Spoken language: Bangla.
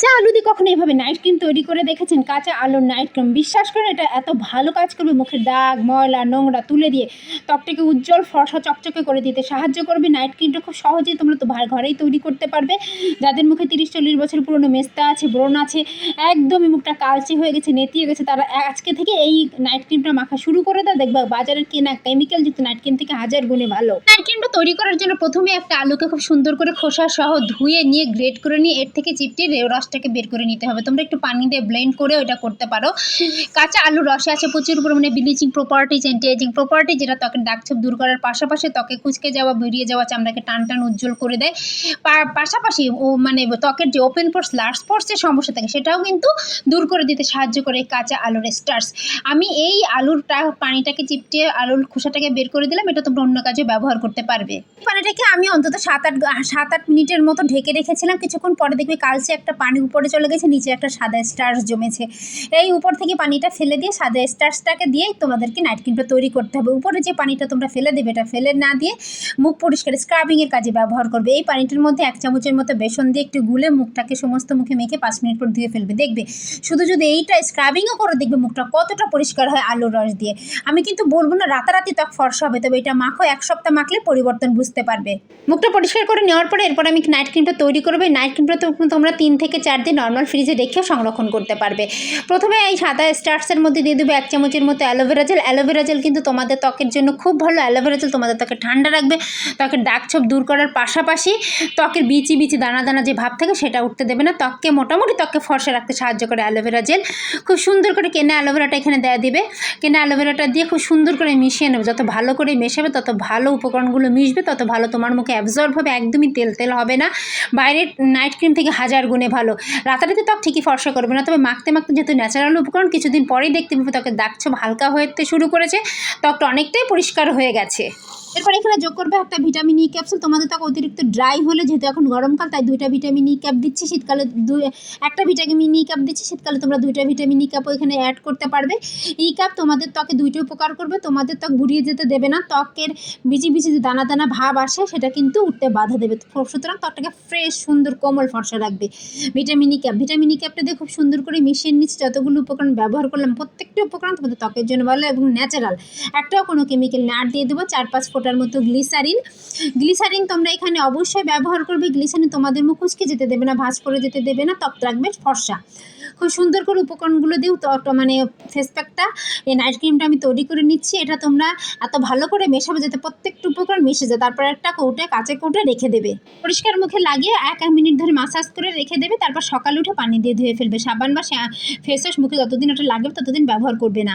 কাঁচা আলু দিয়ে কখনো এভাবে নাইট ক্রিম তৈরি করে দেখেছেন? কাঁচা আলুর নাইট ক্রিম বিশ্বাস করে এটা এত ভালো কাজ করবে মুখের দাগ, ময়লা, নোংরা তুলে দিয়ে। ত্বকটাকে উজ্জ্বল, ফর্সা, চকচকে করে দিতে সাহায্য করবে। নাইট ক্রিমটা খুব সহজেই তোমরা তো ঘরেই তৈরি করতে পারবে। যাদের মুখে তিরিশ, চল্লিশ বছর পুরনো মেস্তা আছে, ব্রণ আছে, একদমই মুখটা কালচে হয়ে গেছে, নেতিয়ে গেছে, তারা আজকে থেকে এই নাইট ক্রিমটা মাখা শুরু করে দাও। দেখবা বাজারের কেনা কেমিক্যাল যুক্ত নাইট ক্রিম থেকে হাজার গুণে ভালো। নাইট ক্রিমটা তৈরি করার জন্য প্রথমে একটা আলুকে খুব সুন্দর করে খোসা সহ ধুয়ে নিয়ে গ্রেট করে নিয়ে, এর থেকে চিপটিয়ে রে- রসটাকে বের করে নিতে হবে। তোমরা একটু পানি দিয়ে ব্লেন্ড করে ওটা করতে পারো। কাঁচা আলুর রসে আছে, প্রচুর পরিমাণে bleaching properties anti aging property যেটা ত্বকের দাগ ছোপ দূর করার পাশাপাশি ত্বকে কুচকে যাওয়া, বেরিয়ে যাওয়া চামড়াকে টান টান উজ্জ্বল করে দেয়। পাশাপাশি ও মানে ত্বকের যে ওপেন পোর্স লার্জ পোর্সের সমস্যা থাকে, সেটাও কিন্তু দূর করে দিতে সাহায্য করে কাঁচা আলুর স্টার্স আমি এই আলুরটা, পানিটাকে চিপটিয়ে আলুর খোসাটাকে বের করে দিলাম, এটা তোমরা অন্য কাজে ব্যবহার করতে পারবে। পানিটাকে আমি অন্তত সাত আট সাত আট মিনিটের মতো ঢেকে রেখেছিলাম, কিছুক্ষণ পরে দেখবে কালচে একটা পানি উপরে চলে গেছে, নিচে একটা সাদা স্টার্স জমেছে। এই উপর থেকে পানিটা ফেলে দিয়ে সাদা স্টার্সটাকে দিয়েই তোমাদেরকে নাইট ক্রিমটা তৈরি করতে হবে। উপরে যে পানিটা তোমরা ফেলে দেবে, এটা ফেলে না দিয়ে মুখ পরিষ্কার স্ক্রাবিংয়ের কাজে ব্যবহার করবে। এই পানিটার মধ্যে এক চামচের মতো বেসন দিয়ে একটু গুলে মুখটাকে সমস্ত মুখে মেখে পাঁচ মিনিট পর ধুয়ে ফেলবে, দেখবে? শুধু যদি এইটা স্ক্রাবিংও করে দেখবে মুখটা কতটা পরিষ্কার হয় আলুর রস দিয়ে। আমি কিন্তু বলব না, রাতারাতি ত্বক ফর্সা হবে, তবে এটা মাখো, এক সপ্তাহ মাখলে পরিবর্তন বুঝতে পারবে। মুখটা পরিষ্কার করে নেওয়ার পরে এরপর আমি নাইট ক্রিমটা তৈরি করবে। নাইট ক্রিমটা তোমরা তিন থেকে চার দিন নর্মাল ফ্রিজে রেখেও সংরক্ষণ করতে পারবে। প্রথমে এই সাদা স্টার্সের মধ্যে দিয়ে দেবে এক চামচের মতো অ্যালোভেরা জেল অ্যালোভেরা জেল কিন্তু তোমাদের ত্বকের জন্য খুব ভালো। অ্যালোভেরা জেল তোমাদের ত্বকে ঠান্ডা রাখবে। ত্বকের দাগ দূর করার পাশাপাশি ত্বকের বিচি বিচি দানা দানা যে ভাব থাকে সেটা উঠতে দেবে না। ত্বককে মোটামুটি ত্বককে ফর্সা রাখতে সাহায্য করে অ্যালোভেরা জেল খুব সুন্দর করে কেনা অ্যালোভেরাটা এখানে দেওয়া দিবে। কেনা অ্যালোভেরাটা দিয়ে খুব সুন্দর করে মিশিয়ে নেবে। যত ভালো করে মেশাবে, তত ভালো উপকরণগুলো মিশবে, তত ভালো তোমার মুখে অ্যাবজর্ব হবে। একদমই তেল তেল হবে না। বাইরের নাইট ক্রিম থেকে হাজার গুণে ভালো। রাতারাতি ত্বক ঠিকই ফর্সা করবে না, তবে মাখতে মাখতে যেহেতু ন্যাচারাল উপকরণ, কিছুদিন পরেই দেখতে পাবে ত্বকের দাগ ছোপ হালকা হতে শুরু করেছে। ত্বকটা অনেকটাই পরিষ্কার হয়ে গেছে। এরপর এখানে যোগ করবে একটা ভিটামিন ই ক্যাপসুল তোমাদের ত্বক অতিরিক্ত ড্রাই হলে যেহেতু এখন গরমকাল, তাই দুইটা ভিটামিন ই ক্যাপ দিচ্ছি। শীতকালে দুই একটা ভিটামিন ই ক্যাপ দিচ্ছি, শীতকালে তোমরা দুইটা ভিটামিন ই ক্যাপও এখানে অ্যাড করতে পারবে। ই ক্যাপ তোমাদের ত্বকে দুইটা উপকার করবে। তোমাদের ত্বক বুড়িয়ে যেতে দেবে না। ত্বকের বিচি বিচি যে দানা দানা ভাব আসে, সেটা কিন্তু উঠতে বাধা দেবে। সুতরাং ত্বকটাকে ফ্রেশ সুন্দর, কোমল ফর্সা রাখবে। Vitamin E cap vitamin E ক্যাপটা দিয়ে খুব সুন্দর করে মিশিয়ে নিচ্ছি। যতগুলো উপকরণ ব্যবহার করলাম, প্রত্যেকটা উপকরণ তোমাদের ত্বকের জন্য ভালো এবং ন্যাচারাল একটাও কোনো কেমিক্যাল না দিয়ে দেবো। চার পাঁচ ফোটার মতো গ্লিসারিন। গ্লিসারিন তোমরা এখানে অবশ্যই ব্যবহার করবে। গ্লিসারিন তোমাদের মুখ উচকে যেতে দেবে না, ভাঁজ করে যেতে দেবে না, ত্বক রাখবে ফর্সা। খুব সুন্দর করে উপকরণগুলো দিয়েও মানে ফেস প্যাকটা এই নাইট ক্রিমটা আমি তৈরি করে নিচ্ছি। এটা তোমরা এত ভালো করে মেশাবে যাতে প্রত্যেকটা উপকরণ মিশে যায়। তারপর একটা কৌটে কাঁচে কৌটে রেখে দেবে। পরিষ্কার মুখে লাগিয়ে এক এক মিনিট ধরে মাসাজ করে রেখে দেবে। তারপর সকালে উঠে পানি দিয়ে ধুয়ে ফেলবে। সাবান বা ফেস ওয়াশ মুখে যতদিন ওটা লাগবে, ততদিন ব্যবহার করবে না।